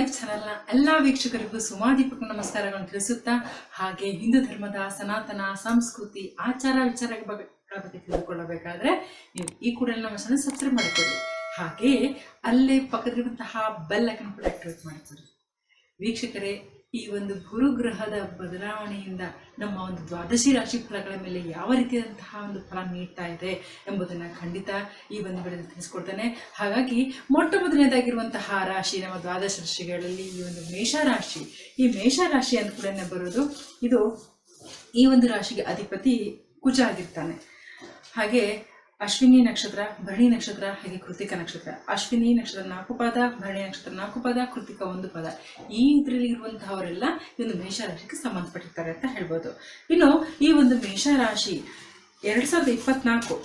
Life ಚಾನೆಲ್ನ ಎಲ್ಲ ವೀಕ್ಷಕರಿಗೂ ಸುಮಾದೀಪಕ ನಮಸ್ಕಾರಗಳನ್ನು ತಿಳಿಸುತ್ತಾ, ಹಾಗೆ ಹಿಂದೂ ಧರ್ಮದ ಸನಾತನ, ಸಂಸ್ಕೃತಿ, ಆಚಾರ ವಿಚಾರಗಳ ಬಗ್ಗೆ ತಿಳಿದುಕೊಳ್ಳಬೇಕಾದ್ರೆ ನೀವು ಈ ಕೂಡಲೇ ನಮ್ಮ ಚಾನಲ್ ಸಬ್ಸ್ಕ್ರೈಬ್ ಮಾಡಿಕೊಳ್ಳಿ. ಹಾಗೆ ಅಲ್ಲೇ ಪಕ್ಕದಲ್ಲಿರುವಂತಹ ಬೆಲ್ ಐಕನ್ ಕೂಡ ಆಕ್ಟಿವೇಟ್ ಮಾಡಿಕೊಳ್ಳಿ. ವೀಕ್ಷಕರೇ ಈ ಒಂದು ಗುರುಗ್ರಹದ ಬದಲಾವಣೆಯಿಂದ ನಮ್ಮ ಒಂದು ದ್ವಾದಶಿ ರಾಶಿ ಫಲಗಳ ಮೇಲೆ ಯಾವ ರೀತಿಯಾದಂತಹ ಒಂದು ಫಲ ನೀಡ್ತಾ ಇದೆ ಎಂಬುದನ್ನು ಖಂಡಿತ ಈ ಒಂದು ವಿಡಿಯೋದಲ್ಲಿ ತಿಳಿಸ್ಕೊಡ್ತಾನೆ. ಹಾಗಾಗಿ ಮೊಟ್ಟ ಮೊದಲನೇದಾಗಿರುವಂತಹ ರಾಶಿ ನಮ್ಮ ದ್ವಾದಶ ರಾಶಿಗಳಲ್ಲಿ ಈ ಒಂದು ಮೇಷರಾಶಿ. ಈ ಮೇಷರಾಶಿ ಅಂತ ಕೂಡ ಬರೋದು ಇದು ಈ ಒಂದು ರಾಶಿಗೆ ಅಧಿಪತಿ ಕುಜ ಆಗಿರ್ತಾನೆ. ಹಾಗೆ ಅಶ್ವಿನಿ ನಕ್ಷತ್ರ ಭರಣಿ ನಕ್ಷತ್ರ, ಹಾಗೆ ಕೃತಿಕ ನಕ್ಷತ್ರ. ಅಶ್ವಿನಿ ನಕ್ಷತ್ರ ನಾಲ್ಕು ಪದ ಭರಣಿ ನಕ್ಷತ್ರ ನಾಲ್ಕು ಪದ, ಕೃತಿಕ ಒಂದು ಪದ. ಈ ಇದರಲ್ಲಿ ಇರುವಂತಹವರೆಲ್ಲ ಈ ಒಂದು ಮೇಷರಾಶಿಗೆ ಸಂಬಂಧಪಟ್ಟಿರ್ತಾರೆ ಅಂತ ಹೇಳ್ಬೋದು. ಇನ್ನು ಈ ಒಂದು ಮೇಷರಾಶಿ ಎರಡ್ ಸಾವಿರದ ಇಪ್ಪತ್ನಾಲ್ಕು,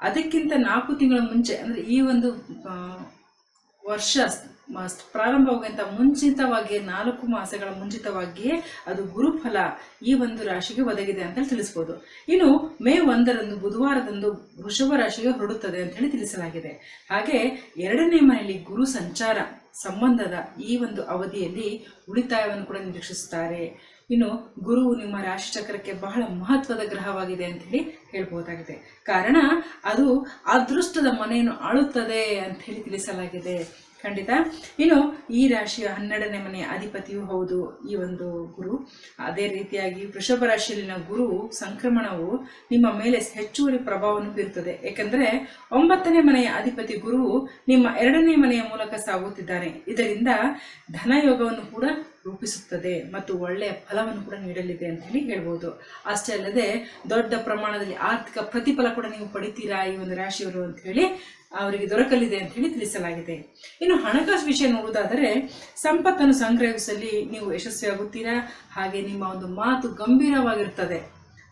ಅದಕ್ಕಿಂತ ನಾಲ್ಕು ತಿಂಗಳ ಮುಂಚೆ, ಅಂದ್ರೆ ಈ ಒಂದು ವರ್ಷ ಪ್ರಾರಂಭವಾಗುವಂತ ಮುಂಚಿತವಾಗಿ, ನಾಲ್ಕು ಮಾಸಗಳ ಮುಂಚಿತವಾಗಿಯೇ ಅದು ಗುರುಫಲ ಈ ಒಂದು ರಾಶಿಗೆ ಒದಗಿದೆ ಅಂತ ತಿಳಿಸ್ಬೋದು. ಇನ್ನು ಮೇ ಒಂದರಂದು, ಬುಧವಾರದಂದು ವೃಷಭ ರಾಶಿಗೆ ಹೊರಡುತ್ತದೆ ಅಂತ ಹೇಳಿ ತಿಳಿಸಲಾಗಿದೆ. ಹಾಗೆ ಎರಡನೇ ಮನೆಯಲ್ಲಿ ಗುರು ಸಂಚಾರ ಸಂಬಂಧದ ಈ ಒಂದು ಅವಧಿಯಲ್ಲಿ ಉಳಿತಾಯವನ್ನು ಕೂಡ ನಿರೀಕ್ಷಿಸುತ್ತಾರೆ. ಇನ್ನು ಗುರು ನಿಮ್ಮ ರಾಶಿ ಚಕ್ರಕ್ಕೆ ಬಹಳ ಮಹತ್ವದ ಗ್ರಹವಾಗಿದೆ ಅಂತ ಹೇಳಿ ಹೇಳ್ಬೋದಾಗಿದೆ. ಕಾರಣ ಅದು ಅದೃಷ್ಟದ ಮನೆಯನ್ನು ಆಳುತ್ತದೆ ಅಂತ ಹೇಳಿ ತಿಳಿಸಲಾಗಿದೆ. ಖಂಡಿತ. ಇನ್ನು ಈ ರಾಶಿಯ ಹನ್ನೆರಡನೇ ಮನೆಯ ಅಧಿಪತಿಯೂ ಹೌದು, ಈ ಒಂದು ಗುರು. ಅದೇ ರೀತಿಯಾಗಿ ವೃಷಭ ರಾಶಿಯಲ್ಲಿನ ಗುರು ಸಂಕ್ರಮಣವು ನಿಮ್ಮ ಮೇಲೆ ಹೆಚ್ಚುವರಿ ಪ್ರಭಾವವನ್ನು ಬೀರುತ್ತದೆ. ಏಕೆಂದರೆ ಒಂಬತ್ತನೇ ಮನೆಯ ಅಧಿಪತಿ ಗುರುವು ನಿಮ್ಮ ಎರಡನೇ ಮನೆಯ ಮೂಲಕ ಸಾಗುತ್ತಿದ್ದಾನೆ ಇದರಿಂದ ಧನಯೋಗವನ್ನು ಕೂಡ ರೂಪಿಸುತ್ತದೆ ಮತ್ತು ಒಳ್ಳೆಯ ಫಲವನ್ನು ಕೂಡ ನೀಡಲಿದೆ ಅಂತ ಹೇಳಿ ಹೇಳ್ಬೋದು. ಅಷ್ಟೇ ಅಲ್ಲದೆ ದೊಡ್ಡ ಪ್ರಮಾಣದಲ್ಲಿ ಆರ್ಥಿಕ ಪ್ರತಿಫಲ ಕೂಡ ನೀವು ಪಡಿತೀರಾ ಈ ಒಂದು ರಾಶಿಯವರು ಅಂತ ಹೇಳಿ ಅವರಿಗೆ ದೊರಕಲಿದೆ ಅಂತ ಹೇಳಿ ತಿಳಿಸಲಾಗಿದೆ. ಇನ್ನು ಹಣಕಾಸು ವಿಷಯ ನೋಡುವುದಾದರೆ ಸಂಪತ್ತನ್ನು ಸಂಗ್ರಹಿಸಲಿ ನೀವು ಯಶಸ್ವಿಯಾಗುತ್ತೀರಾ? ಹಾಗೆ ನಿಮ್ಮ ಒಂದು ಮಾತು ಗಂಭೀರವಾಗಿರುತ್ತದೆ.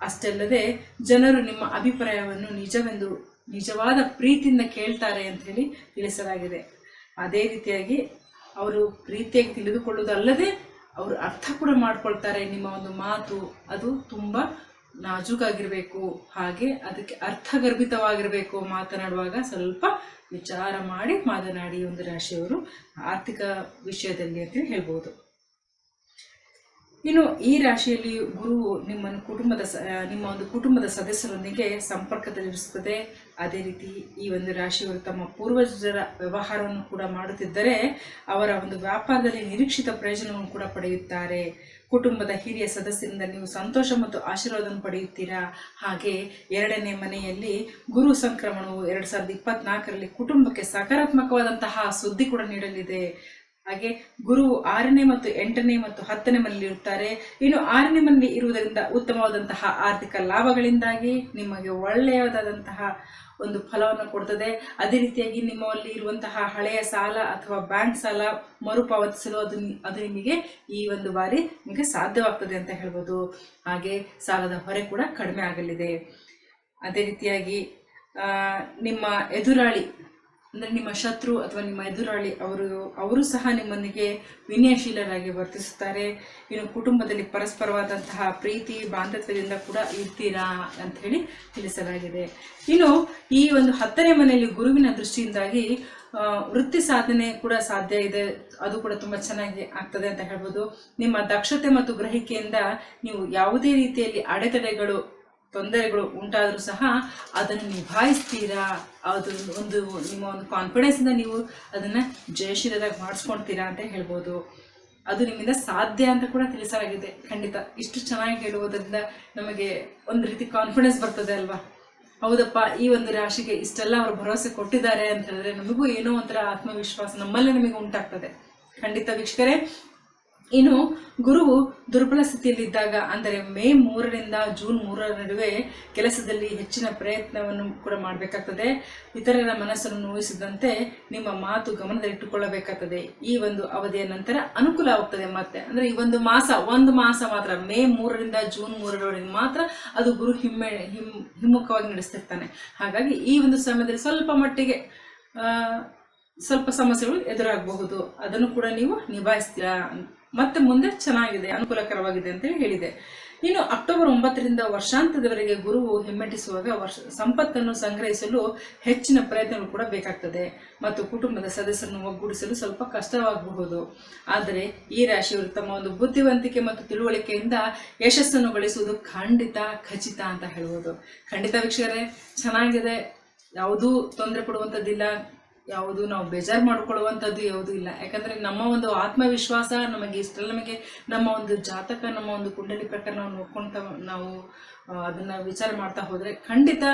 ಅಷ್ಟೇ ಅಲ್ಲದೆ ಜನರು ನಿಮ್ಮ ಅಭಿಪ್ರಾಯವನ್ನು ನಿಜವೆಂದು, ನಿಜವಾದ ಪ್ರೀತಿಯಿಂದ ಕೇಳ್ತಾರೆ ಅಂತ ಹೇಳಿ ತಿಳಿಸಲಾಗಿದೆ. ಅದೇ ರೀತಿಯಾಗಿ ಅವರು ಪ್ರೀತಿಯಾಗಿ ತಿಳಿದುಕೊಳ್ಳುವುದಲ್ಲದೆ ಅವರು ಅರ್ಥ ಕೂಡ ಮಾಡ್ಕೊಳ್ತಾರೆ ನಿಮ್ಮ ಒಂದು ಮಾತು. ಅದು ತುಂಬ ನಾಜೂಕಾಗಿರಬೇಕು. ಹಾಗೆ ಅದಕ್ಕೆ ಅರ್ಥಗರ್ಭಿತವಾಗಿರಬೇಕು ಮಾತನಾಡುವಾಗ ಸ್ವಲ್ಪ ವಿಚಾರ ಮಾಡಿ ಮಾತನಾಡಿ ಒಂದು ರಾಶಿಯವರು ಆರ್ಥಿಕ ವಿಷಯದಲ್ಲಿ ಅಂತ ಹೇಳ್ಬೋದು. ಇನ್ನು ಈ ರಾಶಿಯಲ್ಲಿ ಗುರು ನಿಮ್ಮ ಕುಟುಂಬದ ನಿಮ್ಮ ಒಂದು ಕುಟುಂಬದ ಸದಸ್ಯರೊಂದಿಗೆ ಸಂಪರ್ಕದಲ್ಲಿರಿಸುತ್ತದೆ ಅದೇ ರೀತಿ ಈ ಒಂದು ರಾಶಿಯವರು ತಮ್ಮ ಪೂರ್ವಜರ ವ್ಯವಹಾರವನ್ನು ಕೂಡ ಮಾಡುತ್ತಿದ್ದರೆ ಅವರ ಒಂದು ವ್ಯಾಪಾರದಲ್ಲಿ ನಿರೀಕ್ಷಿತ ಪ್ರಯೋಜನವನ್ನು ಕೂಡ ಪಡೆಯುತ್ತಾರೆ. ಕುಟುಂಬದ ಹಿರಿಯ ಸದಸ್ಯರಿಂದ ನೀವು ಸಂತೋಷ ಮತ್ತು ಆಶೀರ್ವಾದವನ್ನು ಪಡೆಯುತ್ತೀರಾ? ಹಾಗೆ ಎರಡನೇ ಮನೆಯಲ್ಲಿ ಗುರು ಸಂಕ್ರಮಣವು ಎರಡು ಸಾವಿರದ ಇಪ್ಪತ್ನಾಲ್ಕರಲ್ಲಿ ಕುಟುಂಬಕ್ಕೆ ಸಕಾರಾತ್ಮಕವಾದಂತಹ ಸುದ್ದಿ ಕೂಡ ನೀಡಲಿದೆ. ಹಾಗೆ ಗುರು ಆರನೇ ಮತ್ತು ಎಂಟನೇ ಮತ್ತು ಹತ್ತನೇ ಮನೆಯಲ್ಲಿ ಇರುತ್ತಾರೆ. ಇನ್ನು ಆರನೇ ಮನೆಯಲ್ಲಿ ಇರುವುದರಿಂದ ಉತ್ತಮವಾದಂತಹ ಆರ್ಥಿಕ ಲಾಭಗಳಿಂದಾಗಿ ನಿಮಗೆ ಒಳ್ಳೆಯದಾದಂತಹ ಒಂದು ಫಲವನ್ನು ಕೊಡ್ತದೆ. ಅದೇ ರೀತಿಯಾಗಿ ನಿಮ್ಮಲ್ಲಿ ಇರುವಂತಹ ಹಳೆಯ ಸಾಲ ಅಥವಾ ಬ್ಯಾಂಕ್ ಸಾಲ ಮರುಪಾವತಿಸಲು ಅದು ಅದು ನಿಮಗೆ ಈ ಒಂದು ಬಾರಿ ನಿಮಗೆ ಸಾಧ್ಯವಾಗ್ತದೆ ಅಂತ ಹೇಳ್ಬೋದು. ಹಾಗೆ ಸಾಲದ ಹೊರೆ ಕೂಡ ಕಡಿಮೆ ಆಗಲಿದೆ. ಅದೇ ರೀತಿಯಾಗಿ ನಿಮ್ಮ ಎದುರಾಳಿ ಅಂದರೆ ನಿಮ್ಮ ಶತ್ರು ಅಥವಾ ನಿಮ್ಮ ಎದುರಾಳಿ ಅವರು ಅವರು ಸಹ ನಿಮ್ಮೊಂದಿಗೆ ವಿನಯಶೀಲರಾಗಿ ವರ್ತಿಸುತ್ತಾರೆ. ಇನ್ನು ಕುಟುಂಬದಲ್ಲಿ ಪರಸ್ಪರವಾದಂತಹ ಪ್ರೀತಿ, ಬಾಂಧವ್ಯದಿಂದ ಕೂಡ ಇರ್ತೀರಾ ಅಂತ ಹೇಳಿ ತಿಳಿಸಲಾಗಿದೆ. ಇನ್ನು ಈ ಒಂದು ಹತ್ತನೇ ಮನೆಯಲ್ಲಿ ಗುರುವಿನ ದೃಷ್ಟಿಯಿಂದಾಗಿ ವೃತ್ತಿ ಸಾಧನೆ ಕೂಡ ಸಾಧ್ಯ ಇದೆ. ಅದು ಕೂಡ ತುಂಬ ಚೆನ್ನಾಗಿ ಆಗ್ತದೆ ಅಂತ ಹೇಳ್ಬೋದು. ನಿಮ್ಮ ದಕ್ಷತೆ ಮತ್ತು ಗ್ರಹಿಕೆಯಿಂದ ನೀವು ಯಾವುದೇ ರೀತಿಯಲ್ಲಿ ಅಡೆತಡೆಗಳು ತೊಂದರೆಗಳು ಉಂಟಾದರೂ ಸಹ ಅದನ್ನು ನಿಭಾಯಿಸ್ತೀರಾ? ಅದು ಒಂದು ನಿಮ್ಮ ಒಂದು ಕಾನ್ಫಿಡೆನ್ಸಿಂದ ನೀವು ಅದನ್ನು ಜಯಶೀಲರಾಗಿ ಮಾಡಿಸ್ಕೊಳ್ತೀರಾ ಅಂತ ಹೇಳ್ಬೋದು. ಅದು ನಿಮ್ಮಿಂದ ಸಾಧ್ಯ ಅಂತ ಕೂಡ ತಿಳಿಸಲಾಗಿದೆ. ಖಂಡಿತ. ಇಷ್ಟು ಚೆನ್ನಾಗಿ ಹೇಳುವುದರಿಂದ ನಮಗೆ ಒಂದು ರೀತಿ ಕಾನ್ಫಿಡೆನ್ಸ್ ಬರ್ತದೆ ಅಲ್ವಾ? ಹೌದಪ್ಪ, ಈ ಒಂದು ರಾಶಿಗೆ ಇಷ್ಟೆಲ್ಲ ಅವರು ಭರವಸೆ ಕೊಟ್ಟಿದ್ದಾರೆ ಅಂತ ಹೇಳಿದ್ರೆ ನಮಗೂ ಏನೋ ಒಂಥರ ಆತ್ಮವಿಶ್ವಾಸ ನಮ್ಮಲ್ಲೇ ನಮಗೆ ಉಂಟಾಗ್ತದೆ. ಖಂಡಿತ ವೀಕ್ಷಕರೇ ಇನ್ನು ಗುರುವು ದುರ್ಬಲ ಸ್ಥಿತಿಯಲ್ಲಿದ್ದಾಗ, ಅಂದರೆ ಮೇ ಮೂರರಿಂದ ಜೂನ್ ಮೂರರ ನಡುವೆ ಕೆಲಸದಲ್ಲಿ ಹೆಚ್ಚಿನ ಪ್ರಯತ್ನವನ್ನು ಕೂಡ ಮಾಡಬೇಕಾಗ್ತದೆ. ಇತರರ ಮನಸ್ಸನ್ನು ನೋಯಿಸಿದಂತೆ ನಿಮ್ಮ ಮಾತು ಗಮನದಲ್ಲಿಟ್ಟುಕೊಳ್ಳಬೇಕಾಗ್ತದೆ. ಈ ಒಂದು ಅವಧಿಯ ನಂತರ ಅನುಕೂಲ ಆಗ್ತದೆ ಮತ್ತೆ. ಅಂದರೆ ಈ ಒಂದು ಮಾಸ ಒಂದು ಮಾಸ ಮಾತ್ರ, ಮೇ ಮೂರರಿಂದ ಜೂನ್ ಮೂರರವರೆಗೆ ಮಾತ್ರ ಅದು ಗುರು ಹಿಮ್ಮೆ, ಹಿಮ್, ಹಿಮ್ಮುಖವಾಗಿ ನಡೆಸ್ತಿರ್ತಾನೆ. ಹಾಗಾಗಿ ಈ ಒಂದು ಸಮಯದಲ್ಲಿ ಸ್ವಲ್ಪ ಮಟ್ಟಿಗೆ ಸ್ವಲ್ಪ ಸಮಸ್ಯೆಗಳು ಎದುರಾಗಬಹುದು. ಅದನ್ನು ಕೂಡ ನೀವು ನಿಭಾಯಿಸ್ತೀರಾ ಮತ್ತೆ ಮುಂದೆ ಚೆನ್ನಾಗಿದೆ, ಅನುಕೂಲಕರವಾಗಿದೆ ಅಂತೇಳಿ ಹೇಳಿದೆ. ಇನ್ನು ಅಕ್ಟೋಬರ್ ಒಂಬತ್ತರಿಂದ ವರ್ಷಾಂತ್ಯದವರೆಗೆ ಗುರುವು ಹಿಮ್ಮೆಟ್ಟಿಸುವಾಗ ವರ್ಷ, ಸಂಪತ್ತನ್ನು ಸಂಗ್ರಹಿಸಲು ಹೆಚ್ಚಿನ ಪ್ರಯತ್ನಗಳು ಕೂಡ ಬೇಕಾಗ್ತದೆ. ಮತ್ತು ಕುಟುಂಬದ ಸದಸ್ಯರನ್ನು ಒಗ್ಗೂಡಿಸಲು ಸ್ವಲ್ಪ ಕಷ್ಟವಾಗಬಹುದು. ಆದರೆ ಈ ರಾಶಿಯವರು ತಮ್ಮ ಒಂದು ಬುದ್ಧಿವಂತಿಕೆ ಮತ್ತು ತಿಳುವಳಿಕೆಯಿಂದ ಯಶಸ್ಸನ್ನು ಗಳಿಸುವುದು ಖಂಡಿತ, ಖಚಿತ ಅಂತ ಹೇಳ್ಬೋದು ಖಂಡಿತ ವೀಕ್ಷಕರೇ, ಚೆನ್ನಾಗಿದೆ. ಯಾವುದೂ ತೊಂದರೆ ಕೊಡುವಂಥದ್ದಿಲ್ಲ. ಯಾವುದು ನಾವು ಬೇಜಾರು ಮಾಡ್ಕೊಳ್ಳುವಂಥದ್ದು ಯಾವುದು ಇಲ್ಲ. ಯಾಕಂದರೆ ನಮ್ಮ ಒಂದು ಆತ್ಮವಿಶ್ವಾಸ ನಮಗೆ ಇಷ್ಟೆಲ್ಲ. ನಮಗೆ ನಮ್ಮ ಒಂದು ಜಾತಕ, ನಮ್ಮ ಒಂದು ಕುಂಡಲಿ ಪ್ರಕಾರ ನಾವು ನೋಡ್ಕೊಳ್ತಾ ನಾವು ಅದನ್ನು ವಿಚಾರ ಮಾಡ್ತಾ ಹೋದರೆ ಖಂಡಿತ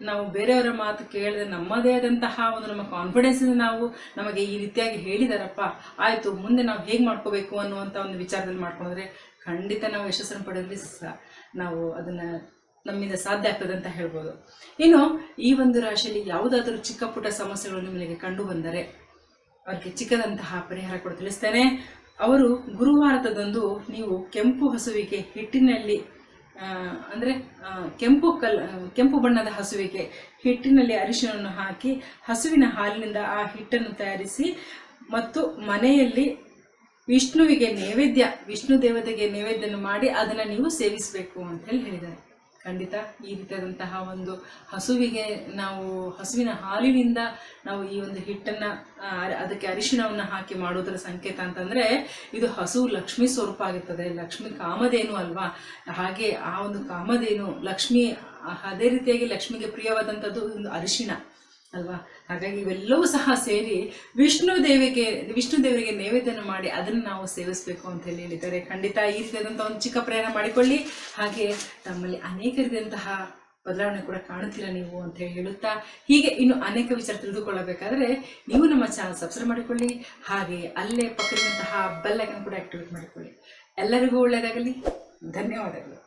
ನಾವು ಬೇರೆಯವರ ಮಾತು ಕೇಳಿದ್ರೆ ನಮ್ಮದೇ ಆದಂತಹ ಒಂದು ನಮ್ಮ ಕಾನ್ಫಿಡೆನ್ಸಿಂದ ನಾವು ನಮಗೆ ಈ ರೀತಿಯಾಗಿ ಹೇಳಿದಾರಪ್ಪ, ಆಯಿತು, ಮುಂದೆ ನಾವು ಹೇಗೆ ಮಾಡ್ಕೋಬೇಕು ಅನ್ನುವಂಥ ಒಂದು ವಿಚಾರದಲ್ಲಿ ಮಾಡ್ಕೊಂಡ್ರೆ ಖಂಡಿತ ನಾವು ಯಶಸ್ಸನ್ನು ಪಡೆಯಲಿ ನಾವು ಅದನ್ನು ನಮ್ಮಿಂದ ಸಾಧ್ಯ ಆಗ್ತದೆ ಅಂತ ಹೇಳ್ಬೋದು. ಇನ್ನು ಈ ಒಂದು ರಾಶಿಯಲ್ಲಿ ಯಾವುದಾದರೂ ಚಿಕ್ಕ ಪುಟ್ಟ ಸಮಸ್ಯೆಗಳು ನಿಮಗೆ ಕಂಡು ಬಂದರೆ ಅವ್ರಿಗೆ ಚಿಕ್ಕದಂತಹ ಪರಿಹಾರ ಕೂಡ ತಿಳಿಸ್ತೇನೆ. ಅವರು ಗುರುವಾರದಂದು ನೀವು ಕೆಂಪು ಹಸುವಿಗೆ ಹಿಟ್ಟಿನಲ್ಲಿ ಅಂದರೆ ಕೆಂಪು ಕಲ್ ಕೆಂಪು ಬಣ್ಣದ ಹಸುವಿಗೆ ಹಿಟ್ಟಿನಲ್ಲಿ ಅರಿಶಿನವನ್ನು ಹಾಕಿ ಹಸುವಿನ ಹಾಲಿನಿಂದ ಆ ಹಿಟ್ಟನ್ನು ತಯಾರಿಸಿ ಮತ್ತು ಮನೆಯಲ್ಲಿ ವಿಷ್ಣುವಿಗೆ ನೈವೇದ್ಯ, ವಿಷ್ಣು ದೇವತೆಗೆ ನೈವೇದ್ಯವನ್ನು ಮಾಡಿ ಅದನ್ನು ನೀವು ಸೇವಿಸಬೇಕು ಅಂತ ಹೇಳಿ ಹೇಳಿದ್ದಾರೆ. ಖಂಡಿತ ಈ ರೀತಿಯಾದಂತಹ ಒಂದು ಹಸುವಿಗೆ ನಾವು, ಹಸುವಿನ ಹಾಲಿನಿಂದ ನಾವು ಈ ಒಂದು ಹಿಟ್ಟನ್ನು ಅದಕ್ಕೆ ಅರಿಶಿಣವನ್ನು ಹಾಕಿ ಮಾಡೋದರ ಸಂಕೇತ ಅಂತಂದರೆ ಇದು ಹಸು ಲಕ್ಷ್ಮಿ ಸ್ವರೂಪ ಆಗಿರ್ತದೆ. ಲಕ್ಷ್ಮಿ ಕಾಮಧೇನು ಅಲ್ವಾ? ಹಾಗೆ ಆ ಒಂದು ಕಾಮಧೇನು ಲಕ್ಷ್ಮಿ, ಅದೇ ರೀತಿಯಾಗಿ ಲಕ್ಷ್ಮಿಗೆ ಪ್ರಿಯವಾದಂಥದ್ದು ಒಂದು ಅರಿಶಿಣ. ಅಲ್ವಾ? ಹಾಗಾಗಿ ಇವೆಲ್ಲವೂ ಸಹ ಸೇರಿ ವಿಷ್ಣು ದೇವಿಗೆ, ವಿಷ್ಣು ದೇವರಿಗೆ ನೈವೇದ್ಯನ ಮಾಡಿ ಅದನ್ನು ನಾವು ಸೇವಿಸಬೇಕು ಅಂತ ಹೇಳಿ ಹೇಳಿದ್ದಾರೆ. ಖಂಡಿತ ಈ ರೀತಿಯಾದಂಥ ಒಂದು ಚಿಕ್ಕ ಪ್ರಯಾಣ ಮಾಡಿಕೊಳ್ಳಿ. ಹಾಗೆ ತಮ್ಮಲ್ಲಿ ಅನೇಕ ರೀತಿಯಂತಹ ಬದಲಾವಣೆ ಕೂಡ ಕಾಣುತ್ತೀರಾ ನೀವು ಅಂತ ಹೇಳಿ ಹೇಳುತ್ತಾ, ಹೀಗೆ ಇನ್ನು ಅನೇಕ ವಿಚಾರ ತಿಳಿದುಕೊಳ್ಳಬೇಕಾದ್ರೆ ನೀವು ನಮ್ಮ ಚಾನಲ್ ಸಬ್ಸ್ಕ್ರೈಬ್ ಮಾಡಿಕೊಳ್ಳಿ. ಹಾಗೆ ಅಲ್ಲೇ ಪಕ್ಕದಂತಹ ಬೆಲ್ ಐಕನ್ ಕೂಡ ಆಕ್ಟಿವೇಟ್ ಮಾಡಿಕೊಳ್ಳಿ. ಎಲ್ಲರಿಗೂ ಒಳ್ಳೆಯದಾಗಲಿ. ಧನ್ಯವಾದಗಳು.